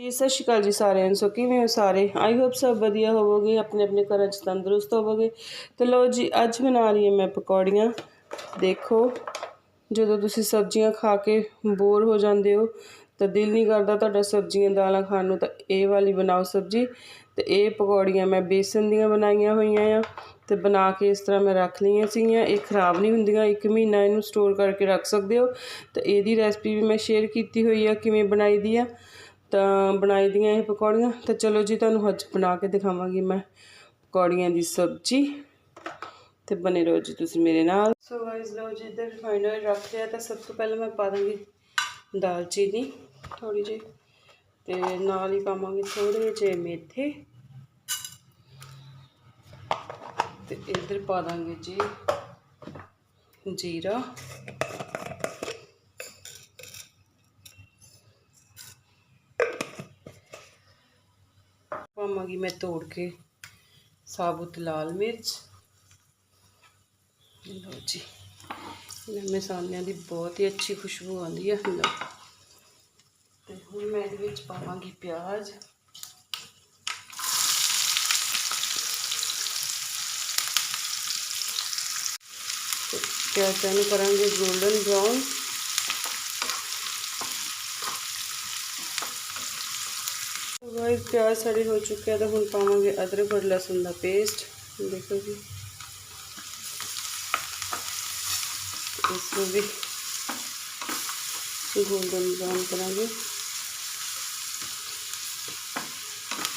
ਜੀ, ਸਤਿ ਸ਼੍ਰੀ ਅਕਾਲ ਜੀ ਸਾਰਿਆਂ ਨੂੰ। ਸੋ ਕਿਵੇਂ ਹੋ ਸਾਰੇ? ਆਈ ਹੋਪ ਸਭ ਵਧੀਆ ਹੋਵੋਗੇ, ਆਪਣੇ ਆਪਣੇ ਘਰਾਂ 'ਚ ਤੰਦਰੁਸਤ ਹੋਵੋਗੇ। ਤੇ ਲੋ ਜੀ, ਅੱਜ ਬਣਾ ਰਹੀ ਹਾਂ ਮੈਂ ਪਕੌੜੀਆਂ। ਦੇਖੋ, ਜਦੋਂ ਤੁਸੀਂ ਸਬਜ਼ੀਆਂ ਖਾ ਕੇ ਬੋਰ ਹੋ ਜਾਂਦੇ ਹੋ, ਤਾਂ ਦਿਲ ਨਹੀਂ ਕਰਦਾ ਤੁਹਾਡਾ ਸਬਜ਼ੀਆਂ, ਦਾਲਾਂ ਖਾਣ ਨੂੰ। ਤਾਂ ਇਹ ਵਾਲੀ ਬਣਾਓ ਸਬਜ਼ੀ। ਤੇ ਇਹ ਪਕੌੜੀਆਂ ਮੈਂ ਬੇਸਨ ਦੀਆਂ ਬਣਾਈਆਂ ਹੋਈਆਂ ਆ। ਤੇ ਬਣਾ ਕੇ ਇਸ ਤਰ੍ਹਾਂ ਮੈਂ ਰੱਖ ਲਈਆਂ ਸੀਗੀਆਂ। ਇਹ ਖਰਾਬ ਨਹੀਂ ਹੁੰਦੀਆਂ, ਇੱਕ ਮਹੀਨਾ ਇਹਨੂੰ ਸਟੋਰ ਕਰਕੇ ਰੱਖ ਸਕਦੇ ਹੋ। ਤੇ ਇਹਦੀ ਰੈਸਪੀ ਵੀ ਮੈਂ ਸ਼ੇਅਰ ਕੀਤੀ ਹੋਈ ਆ, ਕਿਵੇਂ ਬਣਾਈ ਦੀ ਆ। ਤਾਂ ਬਣਾਈ ਦੀਆਂ ਇਹ ਪਕੌੜੀਆਂ। ਤਾਂ ਚਲੋ ਜੀ, ਤੁਹਾਨੂੰ ਅੱਜ ਬਣਾ ਕੇ ਦਿਖਾਵਾਂਗੀ ਮੈਂ ਪਕੌੜੀਆਂ ਦੀ ਸਬਜ਼ੀ। ਤੇ ਬਨੇ ਰਹੋ ਜੀ ਤੁਸੀਂ ਮੇਰੇ ਨਾਲ। ਸੋ ਗਾਇਸ ਲਓ ਜੀ, ਇੱਧਰ ਰਿਫਾਈਂਡ ਆਇਲ ਰੱਖ ਲਿਆ। ਤਾਂ ਸਭ ਤੋਂ ਪਹਿਲਾਂ ਮੈਂ ਪਾ ਦਾਂਗੀ ਦਾਲਚੀਨੀ ਥੋੜੀ ਜਿਹੀ। ਤੇ ਨਾਲ ਹੀ ਪਾਵਾਂਗੇ ਥੋੜੇ ਜਿਹੇ ਮੇਥੇ। ਤੇ ਇੱਧਰ ਪਾ ਦਾਂਗੇ ਜੀ ਜੀਰਾ। ਪਾਵਾਂਗੀ ਮੈਂ ਤੋੜ ਕੇ। ਸਾਬੁਤ ਲਾਲ ਮਿਰਚ। ਲਓ ਜੀ। ਇਹਨਾਂ ਮਸਾਲਿਆਂ ਦੀ ਬਹੁਤ ਹੀ ਅੱਛੀ ਖੁਸ਼ਬੂ ਆਉਂਦੀ ਹੈ ਲਓ। ਤੇ ਹੁਣ ਮੈਂ ਇਹਦੇ ਵਿੱਚ ਪਾਵਾਂਗੀ ਪਿਆਜ਼। ਤੇ ਪਿਆਜ਼ਾਂ ਨੂੰ ਕਰਾਂਗੇ 골ਡਨ ਬ੍ਰਾਊਨ ਗਾਇਸ ਪਿਆਜ਼ ਸਾਡੇ ਹੋ ਚੁੱਕਿਆ ਤਾਂ ਹੁਣ ਪਾਵਾਂਗੇ ਅਦਰਕ ਔਰ ਲਸਣ ਦਾ ਪੇਸਟ ਦੇਖੋ ਜੀ। ਇਸ ਨੂੰ ਵੀ ਗੋਲਡਨ ਬਰਾਊਨ ਕਰਾਂਗੇ।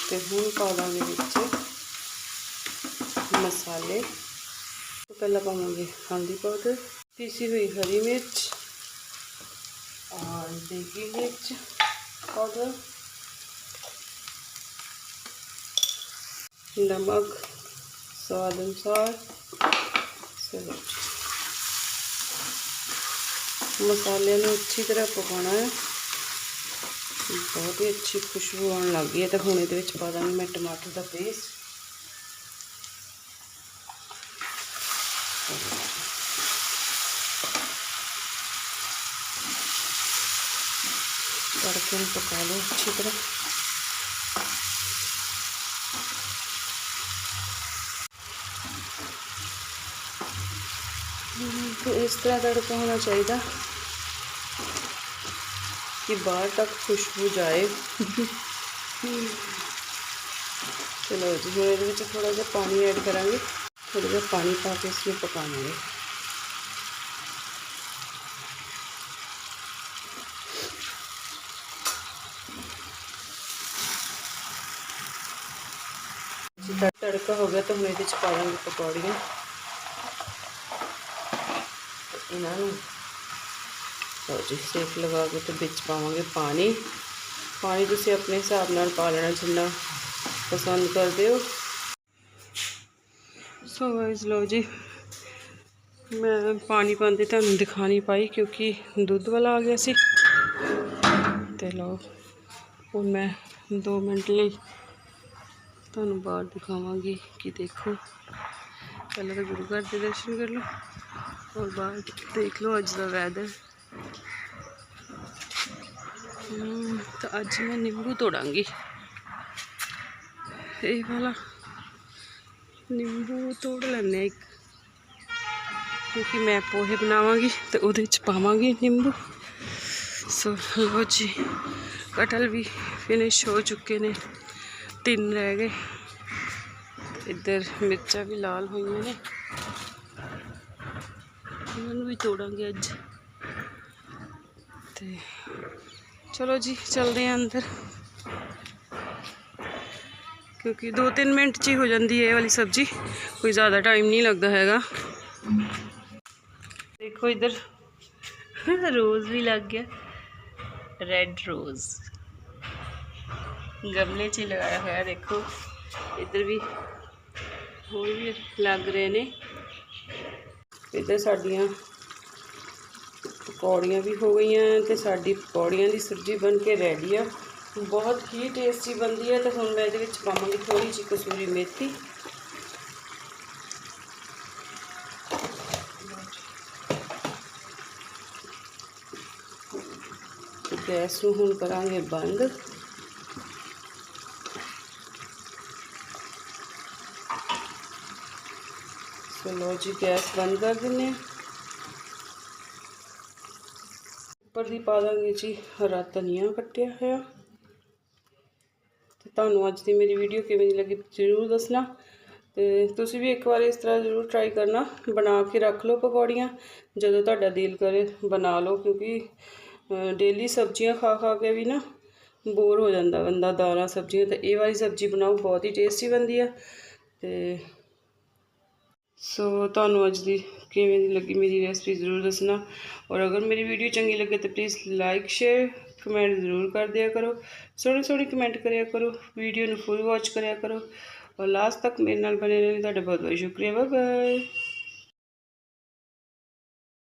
ਤੇ ਹੁਣ ਪਾਵਾਂਗੇ ਵਿੱਚ ਮਸਾਲੇ। ਤੋਂ ਪਹਿਲਾਂ ਪਾਵਾਂਗੇ ਹਲਦੀ ਪਾਊਡਰ। ਪੀਸੀ ਹੋਈ ਹਰੀ ਮਿਰਚ। ਔਰ ਦੇਗੀ ਮਿਰਚ ਪਾਊਡਰ। नमक, स्वाद अनुसार मसाले अच्छी तरह पकाना है। बहुत ही अच्छी खुशबू आने लग गई है। तो हूँ ये पा देंगे मैं टमाटर का पेस्ट। तड़के पका लो अच्छी तरह। तो इस तरह तड़का होना चाहिए कि बाहर तक खुशबू जाए चलो जी हम ये थोड़ा सा पानी ऐड करा थोड़ा सा पानी पा के इसमें पकाएंगे तड़का हो गया तो हम ये पा देंगे पकौड़ियाँ ਇਹਨਾਂ ਨੂੰ ਲਓ ਜੀ ਸੇਕ ਲਗਾ ਕੇ ਤੇ ਵਿੱਚ ਪਾਵਾਂਗੇ ਪਾਣੀ ਪਾਣੀ ਤੁਸੀਂ ਆਪਣੇ ਹਿਸਾਬ ਨਾਲ ਪਾ ਲੈਣਾ ਜਿੰਨਾ ਪਸੰਦ ਕਰਦੇ ਹੋ ਸੋ ਗਾਇਸ ਲਓ ਜੀ ਮੈਂ ਪਾਣੀ ਪਾਉਂਦੇ ਤੁਹਾਨੂੰ ਦਿਖਾ ਨਹੀਂ ਪਾਈ ਕਿਉਂਕਿ ਦੁੱਧ ਵਾਲਾ ਆ ਗਿਆ ਸੀ ਤੇ ਲਓ ਹੁਣ ਮੈਂ 2 ਮਿੰਟ ਲਈ ਤੁਹਾਨੂੰ ਬਾਹਰ ਦਿਖਾਵਾਂਗੀ ਕਿ ਦੇਖੋ। ਪਹਿਲਾਂ ਤਾਂ ਗੁਰੂ ਘਰ ਦੇ ਦਰਸ਼ਨ ਕਰ ਲਓ ਔਰ ਬਾਹਰ ਦੇਖ ਲਓ ਅੱਜ ਦਾ ਵੈਦਰ ਤਾਂ ਅੱਜ ਮੈਂ ਨਿੰਬੂ ਤੋੜਾਂਗੀ। ਇਹ ਵਾਲਾ ਨਿੰਬੂ ਤੋੜ ਲੈਣੇ ਇੱਕ। ਕਿਉਂਕਿ ਮੈਂ ਪੋਹੇ ਬਣਾਵਾਂਗੀ ਤੇ ਉਹਦੇ ਚ ਪਾਵਾਂਗੀ ਨਿੰਬੂ। ਸੋ ਲੋ ਜੀ, ਕਟਲ ਵੀ ਫਿਨਿਸ਼ ਹੋ ਚੁੱਕੇ ਨੇ। तीन रह गए। इधर मिर्चा भी लाल हुई ने इन्होंने भी तोड़ा अज चलो जी, चलते हैं अंदर। क्योंकि दो तीन मिनट च ही हो जाती है वाली सब्ज़ी। कोई ज़्यादा टाइम नहीं लगता है देखो इधर। रोज़ भी लग गया। रेड रोज़ ਗਮਲੇ 'ਚ ਲਗਾਇਆ ਹੋਇਆ, ਦੇਖੋ। ਇੱਧਰ ਵੀ ਹੋਰ ਵੀ ਲੱਗ ਰਹੇ ਨੇ। ਇੱਧਰ ਸਾਡੀਆਂ ਪਕੌੜੀਆਂ ਵੀ ਹੋ ਗਈਆਂ ਤੇ ਸਾਡੀ ਪਕੌੜੀਆਂ ਦੀ ਸਬਜ਼ੀ ਬਣ ਕੇ ਰੈਡੀ ਆ। ਬਹੁਤ ਹੀ ਟੇਸਟੀ ਬਣਦੀ ਹੈ ਤੇ ਹੁਣ ਮੈਂ ਇਹਦੇ ਵਿੱਚ ਪਾਵਾਂਗੀ ਥੋੜੀ ਜਿਹੀ ਕਸੂਰੀ ਮੇਥੀ। ਗੈਸ ਨੂੰ ਹੁਣ ਕਰਾਂਗੇ ਬੰਦ। ਚਲੋ ਜੀ, ਗੈਸ ਬੰਦ ਕਰ ਦਿੰਨੇ ਹਾਂ। ਉੱਪਰ ਦੀ ਪਾ ਦਾਂਗੇ ਜੀ, ਹਰਾ ਧਨੀਆ ਕੱਟਿਆ ਹੋਇਆ। ਤੇ ਤੁਹਾਨੂੰ ਅੱਜ ਦੀ ਮੇਰੀ ਵੀਡੀਓ ਕਿਵੇਂ ਦੀ ਲੱਗੀ ਜ਼ਰੂਰ ਦੱਸਣਾ। ਤੇ ਤੁਸੀਂ ਵੀ ਇੱਕ ਵਾਰ ਇਸ ਤਰ੍ਹਾਂ ਜ਼ਰੂਰ ਟਰਾਈ ਕਰਨਾ। ਬਣਾ ਕੇ ਰੱਖ ਲਓ ਪਕੌੜੀਆਂ। ਜਦੋਂ ਤੁਹਾਡਾ ਦਿਲ ਕਰੇ, ਬਣਾ ਲਓ। ਕਿਉਂਕਿ ਡੇਲੀ ਸਬਜ਼ੀਆਂ ਖਾ ਖਾ ਕੇ ਵੀ ਨਾ ਬੋਰ ਹੋ ਜਾਂਦਾ ਬੰਦਾ, ਦਾਲਾਂ, ਸਬਜ਼ੀਆਂ। ਤੇ ਇਹ ਵਾਲੀ ਸਬਜ਼ੀ ਬਣਾਓ, ਬਹੁਤ ਹੀ ਟੇਸਟੀ ਬਣਦੀ ਆ। ਤੇ ਸੋ ਤੁਹਾਨੂੰ ਅੱਜ ਦੀ ਕਿਵੇਂ ਦੀ ਲੱਗੀ ਮੇਰੀ ਰੈਸਪੀ ਜ਼ਰੂਰ ਦੱਸਣਾ। ਔਰ ਅਗਰ ਮੇਰੀ ਵੀਡੀਓ ਚੰਗੀ ਲੱਗੇ ਤਾਂ ਪਲੀਜ਼ ਲਾਈਕ ਸ਼ੇਅਰ ਕਮੈਂਟ ਜ਼ਰੂਰ ਕਰ ਦਿਆ ਕਰੋ। ਸੋਹਣੇ ਸੋਹਣੇ ਕਮੈਂਟ ਕਰਿਆ ਕਰੋ। ਵੀਡੀਓ ਨੂੰ ਫੁੱਲ ਵਾਚ ਕਰਿਆ ਕਰੋ। ਔਰ ਲਾਸਟ ਤੱਕ ਮੇਰੇ ਨਾਲ ਬਣੇ ਰਹਿਣ ਤੁਹਾਡਾ ਬਹੁਤ ਬਹੁਤ ਸ਼ੁਕਰੀਆ। Bye bye